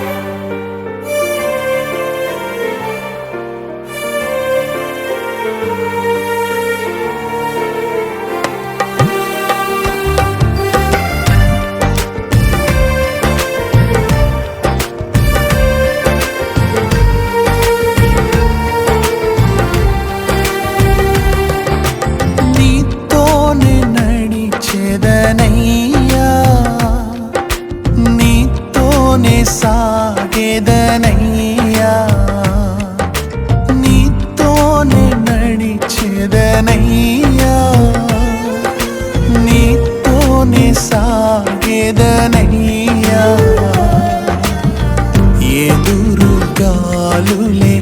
నీతోనే నడిచెదనయ్యా నీతోనే సాగేదనయ్యా. ఎదురు గాలులే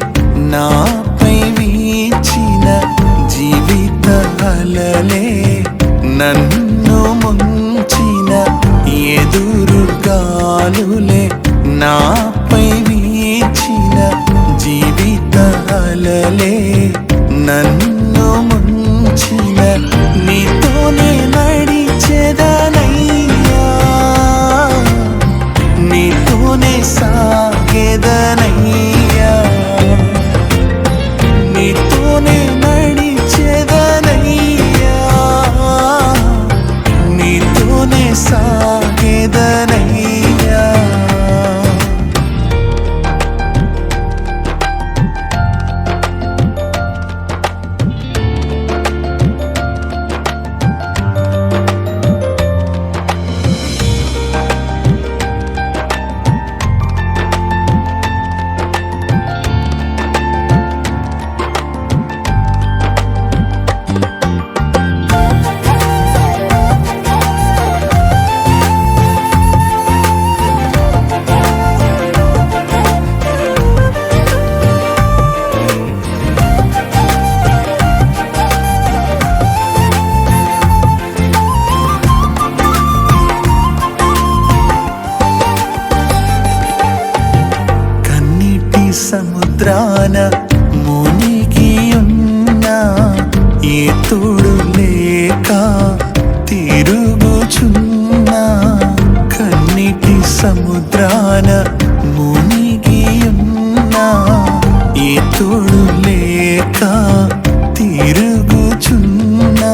నాపై వీచిన జీవిత అలలే నన్ను ముంచిన ఎదురు గాలులే సముద్రాన మునిగి ఉన్నా ఏ తోడు లేక తిరుగుచున్నా కన్నిటి సముద్రాన మునిగి ఉన్నా ఏ తోడు లేక తిరుగుచున్నా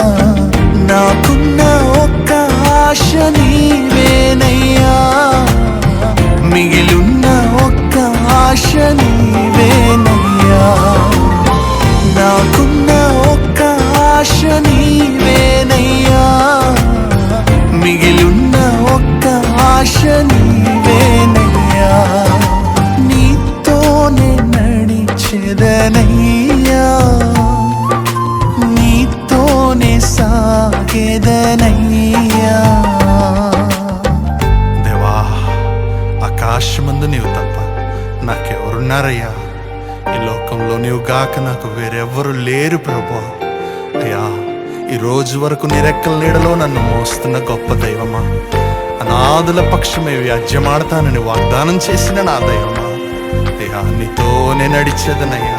నాకున్న ఒక్క ఆశ నీవేనయ్యా. మిగిలిన ఒక్క ఆశ నడిచెదనయ్యా నీతోనే సాగేదనయ్యా. దేవా ఆకాశమందు నీవు తప్ప నాకెవరున్నారయ్యా? ఈ లోకంలో నీవు గాక నాకు వేరెవ్వరు లేరు ప్రభు అయ్యా ఈ రోజు వరకు నిరెక్కల నీడలో నన్ను మోస్తున్న గొప్ప దైవమా? అనాథుల పక్షమే వ్యాజ్యమాడతానని వాగ్దానం చేసిన నా దైవమా? అయ్యా నీతోనే నడిచేదనయ్యా.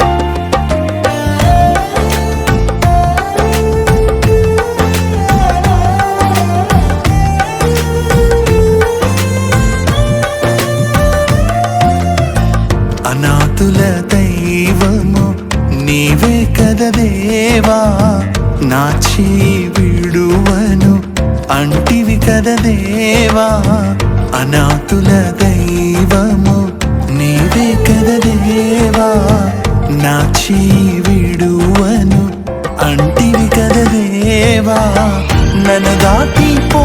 దైవము నీవే కద దేవా. నా చేయి విడువను అంటివి కద దేవా. అనాథుల దైవము నీవే కద దేవా. నా చేయి విడువను అంటివి కద దేవా. నన్ను దాటిపో